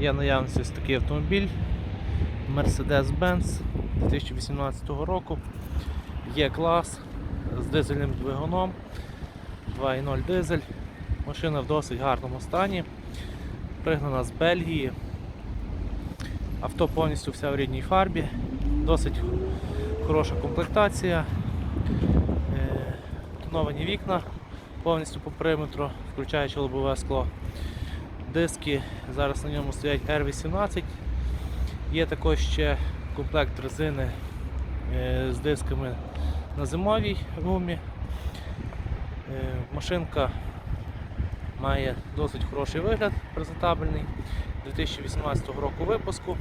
Є наявність ось такий автомобіль Mercedes-Benz 2018 року. Є клас з дизельним двигуном 2.0 дизель. Машина в досить гарному стані. Пригнана з Бельгії. Авто повністю вся в рідній фарбі. Досить хороша комплектація. Е, Тоновані вікна повністю по периметру, включаючи лобове скло. Диски зараз на ньому стоять R18. Є також ще комплект резини е, з дисками на зимовій гумі. Е, Машинка має досить хороший вигляд, презентабельний. 2018 року випуску.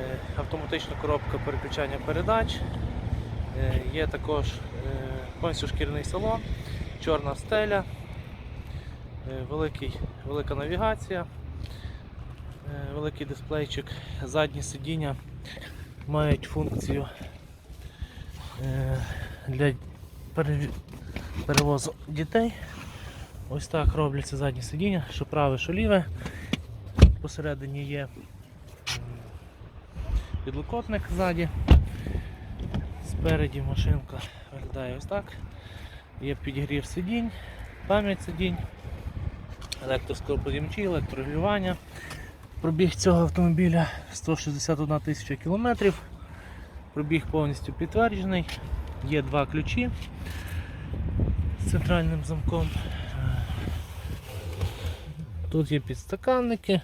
Е, Автоматична коробка переключання передач. Є також повністю шкіряний салон, чорна стеля, великий, велика навігація, е, великий дисплейчик, задні сидіння мають функцію е, для перевозу дітей. Ось так робляться задні сидіння, що праве, що ліве. Посередині є підлокотник ззаді. Спереді машинка виглядає ось так. Є підігрів сидінь, пам'ять сидінь, електроскоподімчі, електрорегулювання. Пробіг цього автомобіля 161 тисяча кілометрів. Пробіг повністю підтверджений. Є два ключі з центральним замком. Тут є підстаканники,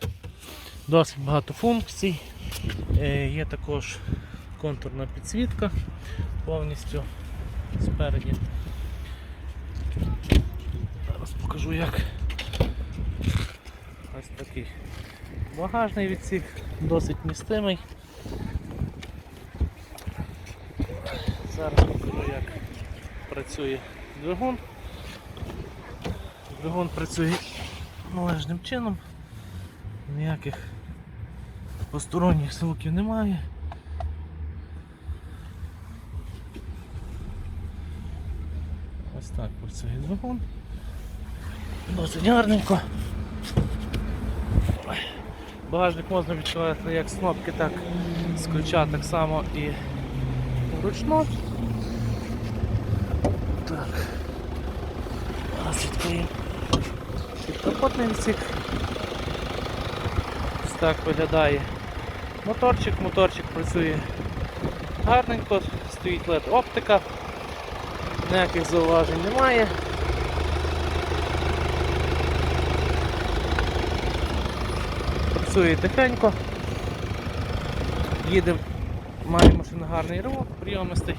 досить багато функцій. Е, Є також контурна підсвітка повністю спереді. Зараз покажу як. Ось такий багажний відсік, досить містимий. Зараз покажу як працює двигун. Двигун працює належним чином. Ніяких посторонніх звуків немає. Ось так працює двигун. Досить гарненько. Ой. Багажник можна відчувати як з кнопки, так з ключа, так само і вручну. Так. Зараз відкриємо підкапотний відсік. Ось так виглядає моторчик. Моторчик працює гарненько, стоїть LED оптика, ніяких зауважень немає. Працює тихенько. Їдемо, має машина гарний ривок, прийомистий.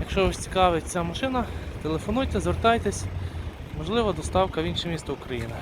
Якщо вас цікавить ця машина, телефонуйте, звертайтесь. Можливо, доставка в інше місто України.